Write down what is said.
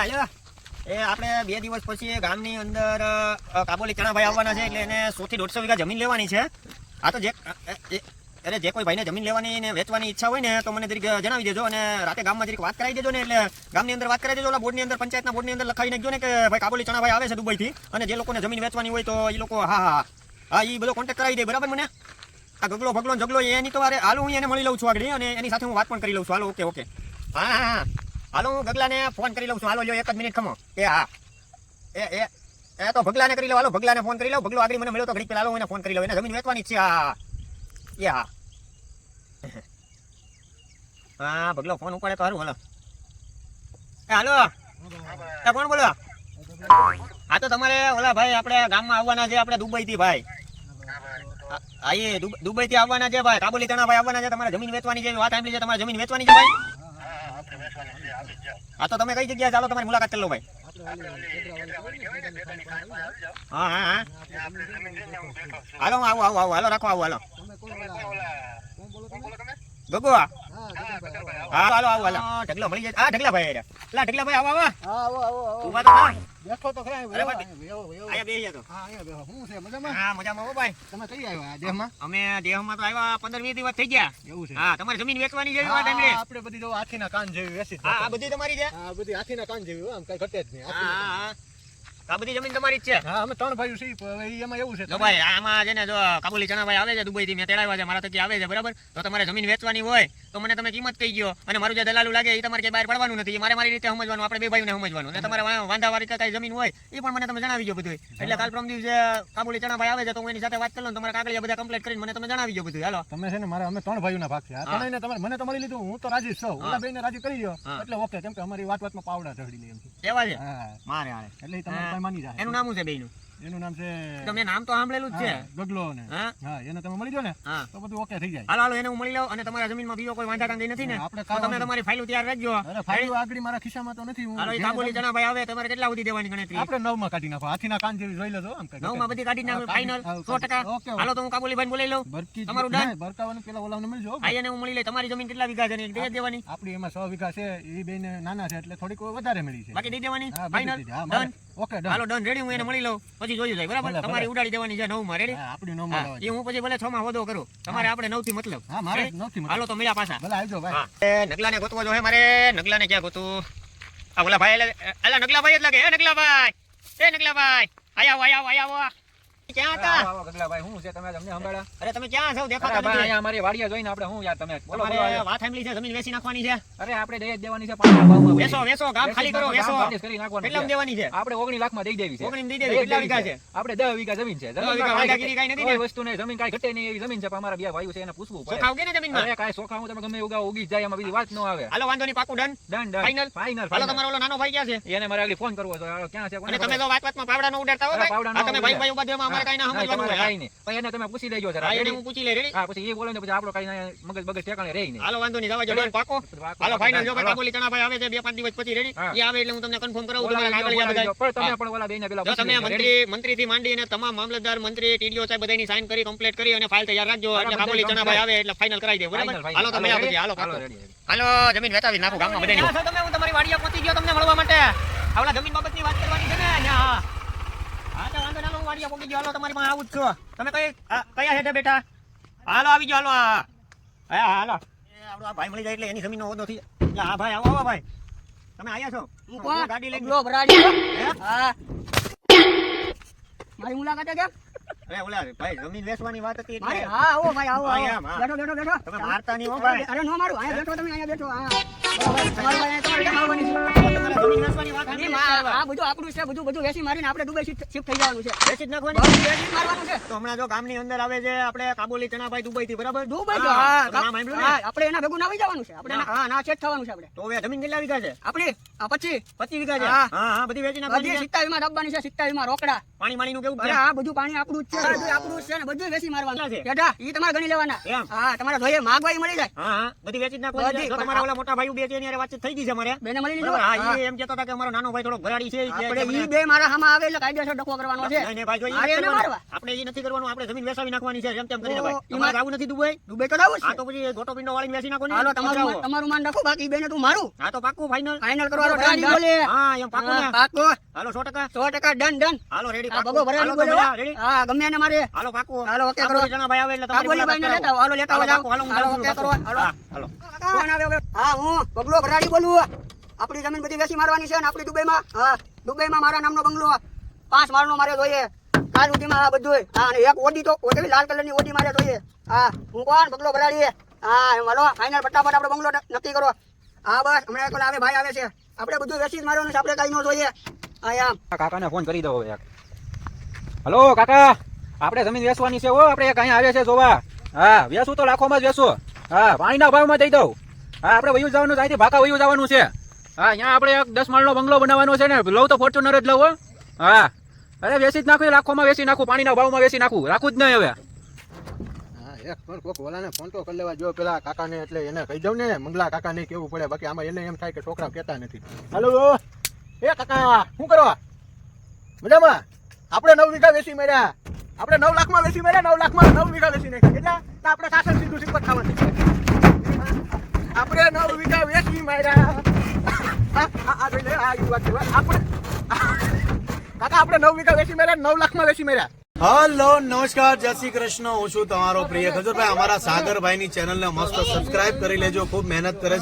હાલો એ આપણે બે દિવસ પછી ગામની અંદર કાબોલી ચણાભાઈ આવવાના છે એટલે એને સોથી દોઢસો વીઘા જમીન લેવાની છે. આ તો જે અરે જે કોઈ ભાઈને જમીન લેવાની ને વેચવાની ઈચ્છા હોય ને, તો મને જરીક જણાવી દેજો અને રાતે ગામમાં જરીક વાત કરાવી દેજો ને, એટલે ગામની અંદર વાત કરાવી દેજો, ઓલા બોર્ડની અંદર, પંચાયતના બોર્ડની અંદર લખાવી નાખજો ને કે ભાઈ કાબોલી ચણાભાઈ આવે છે દુબઈથી અને જે લોકોને જમીન વેચવાની હોય તો એ લોકો, હા હા હા. એ બધો કોન્ટેક્ટ કરાવી દે, બરાબર મને? આ ગગલો ભગલો જગલો એની તો અરે હાલો હું એને મળી લઉં છું આગળ અને એની સાથે હું વાત પણ કરી લઉં છું. હાલો, ઓકે ઓકે. હા હા. હાલો હું ગગલાને ફોન કરી લઉં છું. હાલો જો એક જ મિનિટ ખમો એ હા. એ એ એ તો ભગલાને કરી લો હાલો ભગલાને ફોન કરી લો. ભગલો આગળ મને મળ્યો તો ઘડી પેલા હાલો એને ફોન કરી લઉં. એને જમીન વેચવાની છે હા એ હા. હા ભગલો ફોન ઉપાડે તો સારું હાલો. એ હાલો. એ કોણ બોલો હા તો તમારે ઓલા ભાઈ આપણે ગામમાં આવવાના છે આપણે દુબઈથી ભાઈ. હા, એ દુબઈ થી આવવાના છે ભાઈ. કાબુલી તણા ભાઈ આવવાના છે તમારે જમીન વેચવાની છે વાત સાંભળી છે તમારે જમીન વેચવાની છે ભાઈ? હા તો તમે કઈ જગ્યાએ ચાલો? તમારી મુલાકાત કરી લો ભાઈ. હા હા હા. હાલો આવો આવો આવો આવું. હાલો રાખો આવો હાલો. ગગો હા હાલો આવું હાલો. ઢગલો મળી જાય. હા ઢગલા ભાઈ લા ઢગલા ભાઈ આવો આવો. ઊભા તો થા. બેઠો તો ખરા અરે આયા બેસી તો. હા અહીંયા બેહો. શું છે મજામાં? હા મજામાં હો ભાઈ. તમે કઈ આવ્યા દેહમાં? અમે દેહમાં તો આવ્યા પંદર વીસ દિવસ થઈ ગયા. એવું છે. હા તમારે જમીન વેચવાની જેવી વાત આપણે બધી જો હાથીના કાન જેવી હા આ બધી તમારી છે? હા બધી હાથીના કાન જેવી આમ કઈ ઘટે જ નહીં. હા. હા. આ બધી જમીન તમારી જ છે. હા અમે ત્રણ ભાઈઓ છીએ એમાં એવું છે જો ભાઈ આમાં છે ને જો કાબુલી ચણાભાઈ આવે છે દુબઈ થી મેં તેડાવ્યા છે મારા થકી આવે છે બરાબર? તો તમારે જમીન વેચવાની હોય તો મને તમે કિંમત કહી ગયો અને મારું જે દલાલું લાગે એ તમારે કે બહાર પડવાનું નથી. મારે મારી રીતે સમજવાનું આપણે બે ભાઈને સમજવાનું. અને તમારે વાંધાવાળી કઈ જમીન હોય એ પણ મને તમે જણાવી દો બધું એટલે કાલ પ્રમ દિવસે કાબુલી ચણાભાઈ આવે છે તો હું એની સાથે વાત કરી લઉં તમારે કાગળિયા બધા કમ્પ્લીટ કરીને મને તમે જણાવી દો બધું હાલો. તમે છે ને મારા અમે ત્રણ ભાઈઓના ભાગ છે. આ ત્રણેયને તમારે મને તમારી લીધું હું તો રાજી છું. હા. ઓલા બેયને રાજી કરી દો એટલે ઓકે કેમ કે અમારી વાત વાતમાં પાવડા ચડી લે એમ છે. કેવા છે? મારે હારે એટલે ઈ તમારે હા. ભાઈ માની જાય એનું નામ શું છે બેયનું એનું નામ છે તમે નામ તો સાંભળેલું જ છે. હા, ગગલો ને. હા. એને તમે મળી જો ને તો બધું ઓકે થઈ જાય. હાલો હાલો એને હું મળી લઉં અને તમારા જમીનમાં બીજો કોઈ વાંધા કાંદી નથી ને? આપણે તમે તમારી ફાઇલો તૈયાર રાખજો. અરે ફાઇલો આગળ મારા ખિસ્સામાં તો નથી હું હાલો કાબુલી તમને- ચણાભાઈ આવે તમારે કેટલા સુધી દેવાની ગણતરી? આપણે નવમાં કાઢી નાખો હાથીના કાન જેવી જોઈ લેજો આમ કઈ નવમાં બધી કાઢી નાખો ફાઇનલ કાઢી- સો ટકા. Okay, okay. હાલો તો હું કાબુલી ભાઈ બોલાવી લઉં. તમારું ડન? બરકાવાનું પેલા ઓલાને મળજો ભાઈ એને હું મળી લઈ. તમારી જમીન કેટલા વીઘા છે ને દે દેવાની? આપણી એમાં સો વીઘા છે એ બેન નાના છે એટલે થોડીક વધારે મળી છે. બાકી દે દેવાની? ફાઇનલ ડન ઓકે ડન હાલો ડન રેડી હું એને મળી લઉં. પછી જોયું જાય બરાબર? ભલે. ઉડાડી દેવાની છે નવમાં રેડી આપણી નવ એ હું પછી ભલે છ માં વધો કરું. તમારે આપણે નવથી મતલબ. હા મારે નવથી હાલો તો મળ્યા પાછા. ભલે આવજો ભાઈ. નગલા ને ગોતવો જો હે મારે. નગલાને ક્યાં ગોતું? આ ઓલા ભાઈ એટલે અલા નગલાભાઈ કે લાગે. હે નગલાભાઈ એ નગલાભાઈ. આયા આવો આયા આવો આયા ક્યાં હતા? ગગલાભાઈ, શું છે? તમે અમને સંભાળ્યા? અરે તમે ક્યાં છો? દેખાતા નથી. અહીંયા અમારી વાડીએ જોઈને આપણે શું યાર તમે? બોલો, બોલો, તમારે વાત સાંભળી છે જમીન વેચી નાખવાની છે. અરે આપણે દઈ દેવાની છે પાંચના ભાવમાં બધી. વેસો વેસો ગામ ખાલી કરો ગામ કરી નાખવાનું કેટલામાં દેવાની છે? આપણે ઓગણી લાખમાં દઈ દેવી છે. ઓગણીમાં દઈ દેવી. કેટલા વીઘા છે? આપણે વીઘા જમીન છે. કાંઈ વાડાગીરી કાંઈ નથી ને? વસ્તુ નહીં જમીન કાંઈ ઘટે નહીં એવી જમીન છે પણ અમારા બે ભાઈઓ છે એને પૂછવું પડે. ચોખા ઉગે ને જમીનમાં? અરે કાંઈ ચોખા તમે ગમે ઉગા ઉગી જાય એમાં બીજી વાત ન આવે. હાલો વાંધો નહીં પાકું done done done Final? Final હાલો તમારો ઓલો નાનો ભાઈ ક્યાં છે? એને મારે આગળ ફોન કરવો છે. ક્યાં છે? અને તમે તો વાત વાતમાં પાવડા નો ઉડાડતા હો ભાઈ? તમે ભાઈ ભાઈ ઊભા થયો, અમારે કાંઈ ના સમજવાનું હોય. કાંઈ નહીં. એને તમે પૂછી લેજો જરા એને હું પૂછી લે રેડી? હા પછી એ બોલે ને પછી આપણો કાંઈ મગજ બગજ ઠેકાણે રહે નહીં. હાલો વાંધો નહીં જવા જો પાકો. હાલો ફાઇનલ જો ભાઈ કાબુલી ચણાભાઈ આવે છે બે પાંચ દિવસ પછી રેડી? એ આવે એટલે હું તમને કન્ફર્મ કરાવું તમારા કાગળિયા બધા પણ તમે પણ ઓલા બેયને પેલા તમે લેજો, મંત્રી થી માંડી અને તમામ મામલતદાર મંત્રી ટીડીઓ સાહેબ બધાની સાઇન કરી કમ્પ્લીટ કરી અને ફાઇલ તૈયાર રાખજો. એટલે કાબુલી ચણાભાઈ આવે એટલે ફાઇનલ કરાવી દે. બરાબર? હાલો તો મળ્યા પછી હાલો પાકો. હાલો જમીન વેચાવી નાખું ગામમાં બધાની તમે હું તમારી વાડીએ પહોંચી ગયો તમને મળવા માટે. આવલા જમીન બાબતની વાત કરવાની છે ને હા. તો વાંધો ના વાડીએ પહોંચી હાલો તમારી માં આવું જ છો. તમે કઈ કયા હેઠે બેઠા? હાલો આવી જાઓ હાલો હા. હા હાલો. એ આ ભાઈ મળી જાય એટલે એની થઈ જાય. એટલે હા ભાઈ આવો આવો ભાઈ. તમે આયા છો? હું ગાડી લઈને લો બરાડી. હા? મારી મુલાકાત કેમ અરે ઓલા ભાઈ જમીન વેચવાની વાત હતી એટલે હા આવો ભાઈ આવો બેઠો બેઠો બેઠો. તમે મારતા નહીં હો ભાઈ. અરે નો મારું અહીંયા બેઠો તમે અહીંયા બેઠો. હા. બોલો ભાઈ, આ બધું આપણું છે બધું બધું વેચી મારીને આપણે દુબઈ શિફ્ટ શિફ્ટ થઈ જવાનું છે. વેચી જ નાખવાની? બધું મારવાનું છે. તો હમણાં જો ગામની અંદર આવે છે આપણે કાબુલી ચણાભાઈ દુબઈ થી બરાબર? દુબઈ તો હા તમે નામ સાંભળ્યું ને? હા આપણે એના ભેગું ના આવી જવાનું છે. આપણે હા ના સેટ થવાનું છે આપણે. તો હવે જમીન કેટલા વીઘા છે? આપણે? આ પછી પચીસ વીઘા છે? હા. હા હા બધી વેચી નાખવાની છે? સિત્તાવીસમાં દાબવાની છે સિત્તાવીસમાં રોકડા. પાણી માણી નું કેવું છે? બધું પાણી આપણું જ છે. આપણું છે ને બધું વેસી મારવાનું. છે? બેટા ઈ તમારે ગણી લેવાના? હા તમારે જોઈએ માગવાઈ મળી જાય. હા બધી વેચી નાખવાની પણ તમારા ઓલા મોટા ભાઈ બે છે એની વાતચીત થઈ ગઈ છે અમારે. બેને મળી લીધું હા હા. એમ કહેતા હતા કે અમારે મારો નાનો ભાઈ થોડો ભરાડી છે આપણે ઈ બે મારા હામાં આવે એટલે કાયદેસર ડખો કરવાનો છે. નહીં, ભાઈ, જો. આપણે ઈ નથી કરવાનું આપણે જમીન વેચાવી નાખવાની છે જેમ તેમ કરીને ભાઈ. તમારે આવું નથી દુબઈ? દુબઈ તો આવું છે. આ તો પછી ગોટો પિંડો વાળીને વેચી નાખો ને. હાલો તમારું તમારું માન રાખો બાકી બેને તું મારું. હા તો પાકું ફાઇનલ ફાઇનલ કરવાનો હાલો, બોલે હા એમ પાકું ને. પાકું. હાલો સો ટકા. સો ટકા ડન ડન હાલો રેડી પાકું. બગો ભરાડી બોલે રેડી હા ગમે એને મારે. હાલો પાકું. હાલો, ઓકે કરો. જણા ભાઈ આવે એટલે તમારી કાબુલી ભાઈ ને લેતા હાલો, લેતા આવો, હાલો, હાલો, ઓકે કરો. હાલો. હાલો કોણ આવે હા હું બગલો ભરાડી બોલું. આપણી જમીન બધી વેચી મારવાની છે અને આપણી દુબઈમાં, હા, દુબઈમાં મારા નામનો બંગલો પાંચ માળનો મારે જોઈએ. કાલ સુધીમાં બધું હા, અને એક ઓડી તો, ઓડી લાલ કલરની ઓડી મારે જોઈએ. હા, હું કોણ? બગલો ભરાડીએ હા, એમ હલો ફાઇનલ ફટાફટ આપણે બંગલો નક્કી કરો. હા, બસ, હમણાં એક આવે, ભાઈ આવે છે. આપણે બધું વેચી જ મારવાનું છે, આપણે કઈ ન જોઈએ. હા, એમ. કાકાને ફોન કરી દો એક. હલો, કાકા, આપણે જમીન વેચવાની છે હો, આપણે કાંઈ આવે છે જોવા. હા, વેચું તો લાખોમાં જ વેચું. હા પાણીના ભાવમાં દઈ દઉં. હા, આપણે વયું જવાનું ત્યાંથી ભાકા વયું જવાનું છે. હા, અહીંયા આપણે એક દસ માળનો બંગલો બનાવવાનો છે ને. લઉં તો ફોર્ચ્યુનર જ લઉં, હા. અરે, વેચી જ નાખું લાખોમાં, વેચી નાખું. પાણીના ભાવમાં વેચી નાખું. રાખું જ નહીં હવે. એક પણ કોક ઓલાને ફોન તો કરી લેવા. જો પેલા કાકાને એટલે એને કહી દઉં ને, મંગલા કાકાને કેવું પડે. બાકી આમાં એને એમ થાય કે છોકરા કહેતા નથી. હાલો એ કાકા, શું કરો? મજામાં? આપણે નવ વીઘા વેચી મળ્યા આપણે નવ લાખમાં વેચી મળ્યા નવ લાખમાં નવ વીઘા વેચી નાખ્યા. કેટલા? આપણે સાસણ સીધું સિપત ખાવાનું આપણે નવ વીઘા વેચી મેળ્યા આપણે નવ વીઘા વેચી મેળ્યા નવ લાખમાં વેચી મેળ્યા હલો, નમસ્કાર, જય શ્રી કૃષ્ણ. હું છું તમારો પ્રિય ખજુરભાઈ અમારા સાગરભાઈની ચેનલને મસ્ત સબસ્ક્રાઇબ કરી લેજો. ખૂબ મહેનત કરે છે.